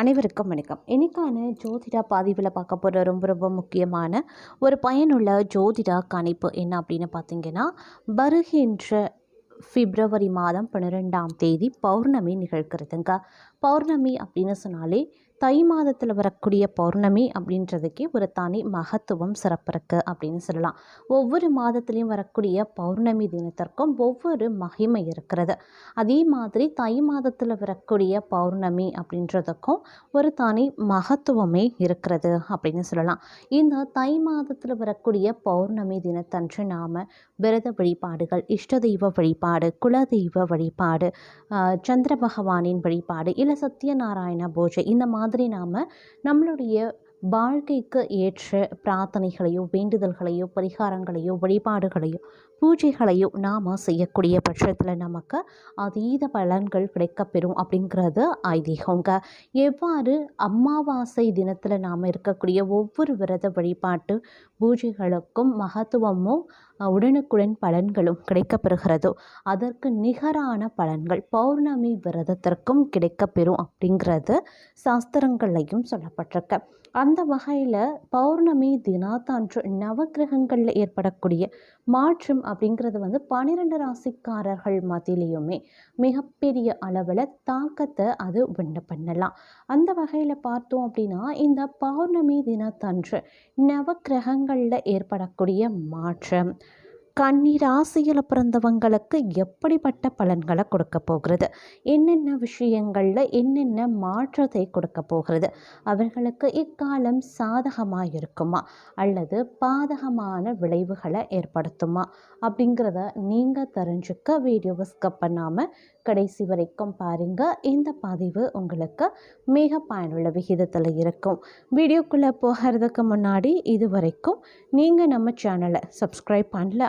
அனைவருக்கும் வணக்கம். இன்றைக்கான ஜோதிடா பாதிப்பில் பார்க்க போகிற ரொம்ப ரொம்ப முக்கியமான ஒரு பயனுள்ள ஜோதிடா கணிப்பு என்ன அப்படின்னு பார்த்தீங்கன்னா வருகின்ற பிப்ரவரி மாதம் பன்னிரெண்டாம் தேதி பௌர்ணமி நிகழ்கிறதுங்க. பௌர்ணமி அப்படின்னு சொன்னாலே தை மாதத்தில் வரக்கூடிய பௌர்ணமி அப்படின்றதுக்கே ஒரு தனி மகத்துவம் சிறப்பு இருக்குது அப்படின்னு சொல்லலாம். ஒவ்வொரு மாதத்துலேயும் வரக்கூடிய பௌர்ணமி தினத்திற்கும் ஒவ்வொரு மகிமை இருக்கிறது. அதே மாதிரி தை மாதத்தில் வரக்கூடிய பௌர்ணமி அப்படின்றதுக்கும் ஒரு தனி மகத்துவமே இருக்கிறது அப்படின்னு சொல்லலாம். இந்த தை மாதத்தில் வரக்கூடிய பௌர்ணமி தினத்தன்று நாம் விரத வழிபாடுகள் இஷ்ட தெய்வ வழிபாடு குலதெய்வ வழிபாடு சந்திர பகவானின் வழிபாடு இல்லை சத்யநாராயண பூஜை இந்த மாதிரி நாம் நம்மளுடைய வாழ்க்கைக்கு ஏற்ற பிரார்த்தனைகளையோ வேண்டுதல்களையோ பரிகாரங்களையோ வழிபாடுகளையோ பூஜைகளையோ நாம் செய்யக்கூடிய பட்சத்தில் நமக்கு அதீத பலன்கள் கிடைக்கப்பெறும் அப்படிங்கிறது ஐதீகங்க. எவ்வாறு அமாவாசை தினத்தில் நாம் இருக்கக்கூடிய ஒவ்வொரு விரத வழிபாட்டு பூஜைகளுக்கும் மகத்துவமும் உடனுக்குடன் பலன்களும் கிடைக்கப்பெறுகிறதோ அதற்கு நிகரான பலன்கள் பௌர்ணமி விரதத்திற்கும் கிடைக்கப்பெறும் அப்படிங்கிறது சாஸ்திரங்கள்லையும் சொல்லப்பட்டிருக்கு. அந்த வகையில் பௌர்ணமி தினத்தன்று நவக்கிரகங்களில் ஏற்படக்கூடிய மாற்றம் அப்படிங்கிறது வந்து பன்னிரெண்டு ராசிக்காரர்கள் மத்தியிலையுமே மிகப்பெரிய அளவில் தாக்கத்தை அது உண்டு பண்ணலாம். அந்த வகையில் பார்த்தோம் அப்படின்னா இந்த பௌர்ணமி தினத்தன்று நவக்கிரகங்களில் ஏற்படக்கூடிய மாற்றம். கண்ணீர் ராசியில் பிறந்தவங்களுக்கு எப்படிப்பட்ட பலன்களை கொடுக்க போகிறது? என்னென்ன விஷயங்களில் என்னென்ன மாற்றத்தை கொடுக்க போகிறது? அவர்களுக்கு இக்காலம் சாதகமாக இருக்குமா? அல்லது பாதகமான விளைவுகளை ஏற்படுத்துமா? அப்படிங்கிறத நீங்கள் தெரிஞ்சுக்க வீடியோவை ஸ்கப் பண்ணாமல் கடைசி வரைக்கும் பாருங்கள் இந்த பதிவு உங்களுக்கு மிக பயனுள்ள விகிதத்தில் இருக்கும். வீடியோக்குள்ளே போகிறதுக்கு முன்னாடி இது வரைக்கும் நீங்கள் நம்ம சேனலை சப்ஸ்கிரைப் பண்ணல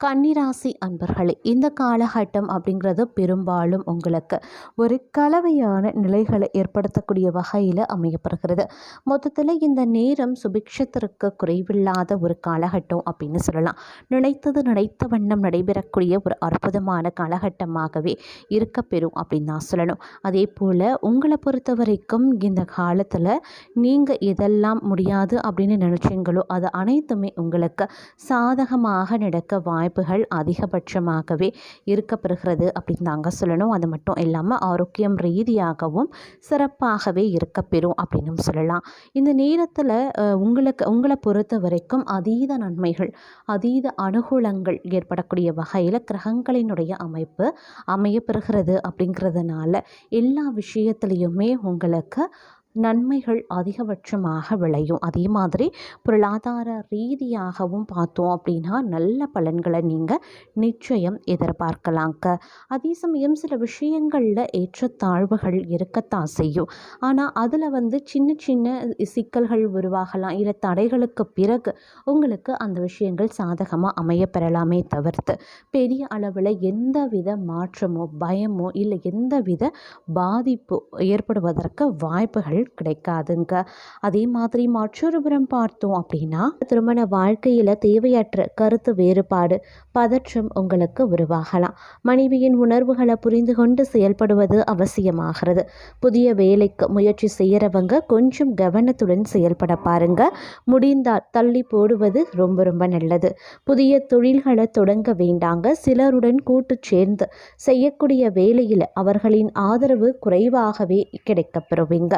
கன்னிராசி அன்பர்களே இந்த காலகட்டம் அப்படிங்கிறது பெரும்பாலும் உங்களுக்கு ஒரு கலவையான நிலைகளை ஏற்படுத்தக்கூடிய வகையில் அமையப்படுகிறது மொத்தத்தில் இந்த நேரம் சுபிக்ஷத்திற்கு குறைவில்லாத ஒரு காலகட்டம் அப்படின்னு சொல்லலாம். நினைத்தது நினைத்த வண்ணம் நடைபெறக்கூடிய ஒரு அற்புதமான காலகட்டமாகவே இருக்கப்பெறும் அப்படின்னு தான் சொல்லணும். அதே போல் உங்களை பொறுத்த வரைக்கும் இந்த காலத்தில் நீங்கள் எதெல்லாம் முடியாது அப்படின்னு நினச்சிங்களோ அது அனைத்துமே உங்களுக்கு சாதகமாக நடக்க வாய்ப்புகள் அதிகபட்சமாகவே இருக்கப்பெறுகிறது அப்படின்னு தாங்க சொல்லணும். அது மட்டும் இல்லாமல் ஆரோக்கியம் ரீதியாகவும் சிறப்பாகவே இருக்கப்பெறும் அப்படின்னு சொல்லலாம். இந்த நேரத்தில் உங்களுக்கு உங்களை பொறுத்த வரைக்கும் அதீத நன்மைகள் அதீத அனுகூலங்கள் ஏற்படக்கூடிய வகையில் கிரகங்களினுடைய அமைப்பு அமையப்பெறுகிறது அப்படிங்கிறதுனால எல்லா விஷயத்துலேயுமே உங்களுக்கு நன்மைகள் அதிகபட்சமாக விளையும். அதே மாதிரி பொருளாதார ரீதியாகவும் பார்த்தோம் அப்படின்னா நல்ல பலன்களை நீங்கள் நிச்சயம் எதிர்பார்க்கலாங்க அதே சமயம் சில விஷயங்களில் ஏற்றத்தாழ்வுகள் இருக்கத்தான் செய்யும். ஆனால் அதில் வந்து சின்ன சின்ன சிக்கல்கள் உருவாகலாம். இல்லை தடைகளுக்கு பிறகு உங்களுக்கு அந்த விஷயங்கள் சாதகமாக அமையப்பெறலாமே தவிர்த்து பெரிய அளவில் எந்தவித மாற்றமோ பயமோ இல்லை எந்தவித பாதிப்பு ஏற்படுவதற்கு வாய்ப்புகள் கிடைக்காதுங்க. அதே மாதிரி மற்றொருபுறம் பார்த்தோம் அப்படின்னா திருமண வாழ்க்கையில் தேவையற்ற கருத்து வேறுபாடு பதற்றம் உங்களுக்கு உருவாகலாம். மனைவியின் உணர்வுகளை புரிந்து கொண்டு செயல்படுவது அவசியமாகிறது. புதிய வேலைக்கு முயற்சி செய்கிறவங்க கொஞ்சம் கவனத்துடன் செயல்பட பாருங்க. முடிந்தால் தள்ளி போடுவது ரொம்ப ரொம்ப நல்லது. புதிய தொழில்களை தொடங்க வேண்டாங்க. சிலருடன் கூட்டு சேர்ந்து செய்யக்கூடிய வேலையில் அவர்களின் ஆதரவு குறைவாகவே கிடைக்கப்பெறுவீங்க.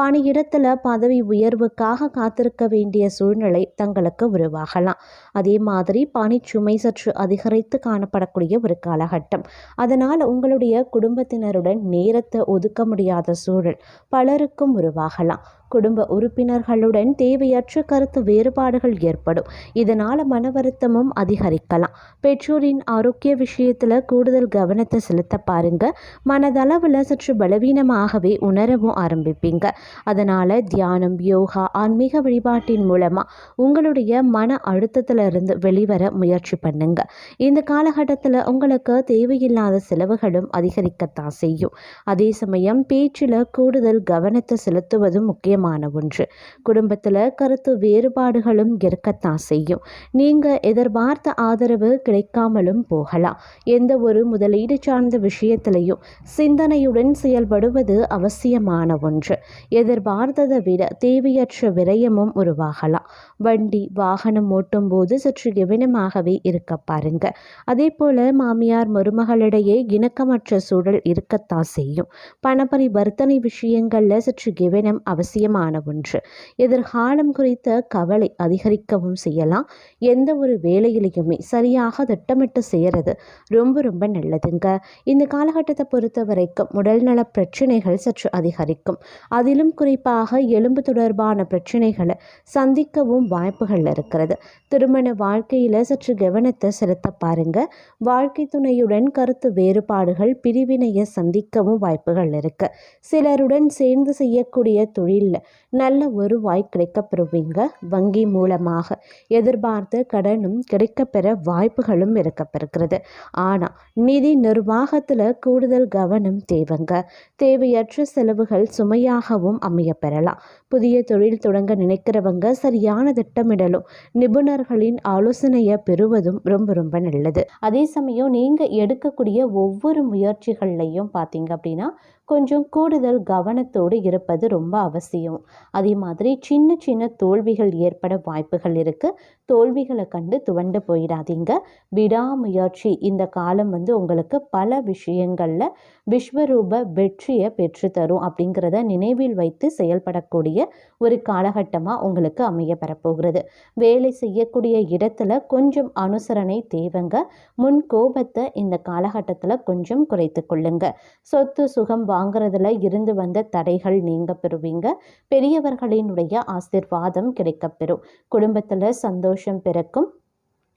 பணியிடத்தில் பதவி உயர்வுக்காக காத்திருக்க வேண்டிய சூழ்நிலை தங்களுக்கு உருவாகலாம். அதே மாதிரி பணிச்சுமை சற்று அதிகரித்து காணப்படக்கூடிய ஒரு காலகட்டம். அதனால் உங்களுடைய குடும்பத்தினருடன் நேரத்தை ஒதுக்க முடியாத சூழல் பலருக்கும் உருவாகலாம். குடும்ப உறுப்பினர்களுடன் தேவையற்ற கருத்து வேறுபாடுகள் ஏற்படும். இதனால் மன வருத்தமும் அதிகரிக்கலாம். பெற்றோரின் ஆரோக்கிய விஷயத்தில் கூடுதல் கவனத்தை செலுத்த பாருங்க. மனதளவில் சற்று பலவீனமாகவே உணரவும் ஆரம்பிப்பீங்க. அதனால் தியானம் யோகா ஆன்மீக வழிபாட்டின் மூலமாக உங்களுடைய மன அழுத்தத்திலிருந்து வெளிவர முயற்சி பண்ணுங்க. இந்த காலகட்டத்தில் உங்களுக்கு தேவையில்லாத செலவுகளும் அதிகரிக்கத்தான் செய்யும். அதே சமயம் பேச்சில் கூடுதல் கவனத்தை செலுத்துவதும் முக்கியம் முக்கியமான ஒன்று. குடும்பத்தில் கருத்து வேறுபாடுகளும் இருக்கத்தான் செய்யும். நீங்கள் எதிர்பார்த்த ஆதரவு கிடைக்காமலும் போகலாம். எந்த ஒரு முதலீடு சார்ந்த விஷயத்திலையும் சிந்தனையுடன் செயல்படுவது அவசியமான ஒன்று. எதிர்பார்த்ததை விட தேவையற்ற விரயமும் உருவாகலாம். வண்டி வாகனம் ஓட்டும் போது சற்று கவனமாகவே இருக்க பாருங்க. அதே போல மாமியார் மருமகளிடையே இணக்கமற்ற சூழல் இருக்கத்தான் செய்யும். பணப்பரிவர்த்தனை விஷயங்களில் சற்று கவனம் முக்கியமான ஒன்று. எதிர்காலம் குறித்த கவலை அதிகரிக்கவும் செய்யலாம். எந்த ஒரு வேலையிலையுமே சரியாக திட்டமிட்டு செய்கிறது ரொம்ப ரொம்ப நல்லதுங்க. இந்த காலகட்டத்தை பொறுத்த வரைக்கும் உடல்நல பிரச்சனைகள் சற்று அதிகரிக்கும். அதிலும் குறிப்பாக எலும்பு தொடர்பான பிரச்சனைகளை சந்திக்கவும் வாய்ப்புகள் இருக்கிறது. திருமண வாழ்க்கையில் சற்று கவனத்தை செலுத்த பாருங்க. வாழ்க்கை துணையுடன் கருத்து வேறுபாடுகள் பிரிவினையை சந்திக்கவும் வாய்ப்புகள் இருக்கு. சிலருடன் சேர்ந்து செய்யக்கூடிய தொழிலில் நல்ல ஒரு வாய் கிடைக்கப்பெறுவீங்க வங்கி மூலமாக. எதிர்பார்த்த கடனும் கிடைக்கப்பெற வாய்ப்புகளும் இருக்கப்பெறுகிறது. ஆனால் நிதி நிர்வாகத்தில் கூடுதல் கவனம் தேவைங்க. தேவையற்ற செலவுகள் சுமையாகவும் அமையப்பெறலாம். புதிய தொழில் தொடங்க நினைக்கிறவங்க சரியான திட்டமிடலும் நிபுணர்களின் ஆலோசனையை பெறுவதும் ரொம்ப ரொம்ப நல்லது. அதே சமயம் நீங்கள் எடுக்கக்கூடிய ஒவ்வொரு முயற்சிகள்லையும் பார்த்தீங்க அப்படின்னா கொஞ்சம் கூடுதல் கவனத்தோடு இருப்பது ரொம்ப அவசியம். அதே மாதிரி சின்ன சின்ன தோல்விகள் ஏற்பட வாய்ப்புகள் இருக்குது தோல்விகளை கண்டு துவண்டு போயிடாதீங்க. விடாமுயற்சி இந்த காலம் வந்து உங்களுக்கு பல விஷயங்களில் விஸ்வரூப வெற்றியை பெற்றுத்தரும் அப்படிங்கிறத நினைவில் வைத்து செயல்படக்கூடிய ஒரு காலகட்டமாக உங்களுக்கு அமைய பெறப்போகிறது. வேலை செய்யக்கூடிய இடத்துல கொஞ்சம் அனுசரணை தேவைங்க. முன் கோபத்தை இந்த காலகட்டத்தில் கொஞ்சம் குறைத்து கொள்ளுங்க. சொத்து சுகம் வாங்குறதுல இருந்து வந்த தடைகள் நீங்க பெறுவீங்க. பெரியவர்களினுடைய ஆசிர்வாதம் கிடைக்கப்பெறும். குடும்பத்தில் சந்தோஷம் பிறக்கும்.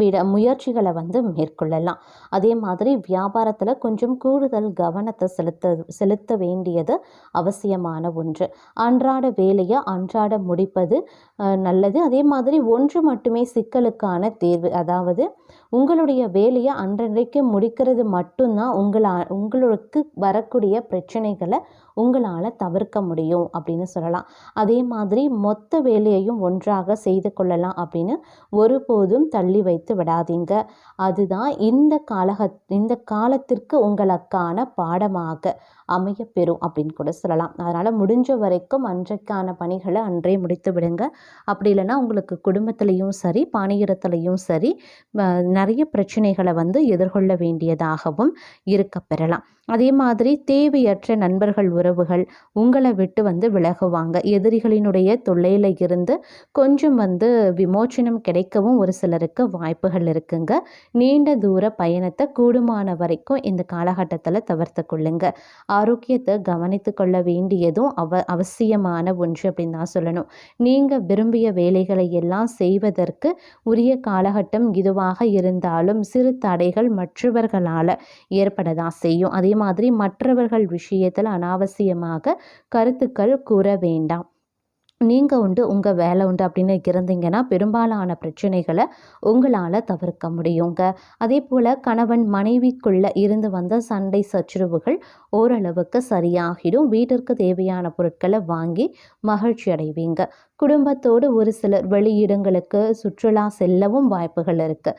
விட முயற்சிகளை வந்து மேற்கொள்ளலாம். அதே மாதிரி வியாபாரத்தில் கொஞ்சம் கூடுதல் கவனத்தை செலுத்த செலுத்த வேண்டியது அவசியமான ஒன்று. அன்றாட வேலையை அன்றாட முடிப்பது நல்லது. அதே மாதிரி ஒன்று மட்டுமே சிக்கலுக்கான தேர்வு. அதாவது உங்களுடைய வேலையை அன்றைக்கு முடிக்கிறது மட்டும்தான் உங்களா உங்களுக்கு வரக்கூடிய பிரச்சனைகளை உங்களால் தவிர்க்க முடியும் அப்படின்னு சொல்லலாம். அதே மாதிரி மொத்த வேலையையும் ஒன்றாக செய்து கொள்ளலாம் அப்படின்னு ஒருபோதும் தள்ளி வைத்து விடாதீங்க. அதுதான் இந்த காலக இந்த காலத்திற்கு உங்களுக்கான பாடமாக அமையப்பெறும் அப்படின்னு கூட சொல்லலாம். அதனால் முடிஞ்ச வரைக்கும் அன்றைக்கான பணிகளை அன்றே முடித்து விடுங்க. அப்படி இல்லைன்னா உங்களுக்கு குடும்பத்திலையும் சரி பாணியிடத்துலேயும் சரி நிறைய பிரச்சனைகளை வந்து எதிர்கொள்ள வேண்டியதாகவும் இருக்க பெறலாம் அதே மாதிரி தேவையற்ற நண்பர்கள் உறவுகள் உங்களை விட்டு வந்து விலகுவாங்க. எதிரிகளினுடைய தொல்லையில் இருந்து கொஞ்சம் வந்து விமோச்சனம் கிடைக்கவும் ஒரு சிலருக்கு வாய்ப்புகள் இருக்குங்க. நீண்ட தூர பயணத்தை கூடுமான வரைக்கும் இந்த காலகட்டத்தில் தவிர்த்து கொள்ளுங்க. ஆரோக்கியத்தை கவனித்து கொள்ள வேண்டியதும் அவ அவசியமான ஒன்று அப்படின்னு தான் சொல்லணும். நீங்கள் விரும்பிய வேலைகளை எல்லாம் செய்வதற்கு உரிய காலகட்டம் இதுவாக இருந்தாலும் சிறு தடைகள் மற்றவர்களால் ஏற்படதான் செய்யும். அதே மாதிரி மற்றவர்கள் விஷயத்தில் அனாவசிய அவசியமாக கருத்துக்கள் கூற வேண்டாம். நீங்கள் உண்டு உங்கள் வேலை உண்டு அப்படின்னு இருந்தீங்கன்னா பெரும்பாலான பிரச்சனைகளை உங்களால் தவிர்க்க முடியுங்க. அதே போல் கணவன் மனைவிக்குள்ளே இருந்து வந்த சண்டை சச்சுரவுகள் ஓரளவுக்கு சரியாகிடும். வீட்டிற்கு தேவையான பொருட்களை வாங்கி மகிழ்ச்சி அடைவீங்க. குடும்பத்தோடு ஒரு சிலர் வெளியிடங்களுக்கு சுற்றுலா செல்லவும் வாய்ப்புகள் இருக்குது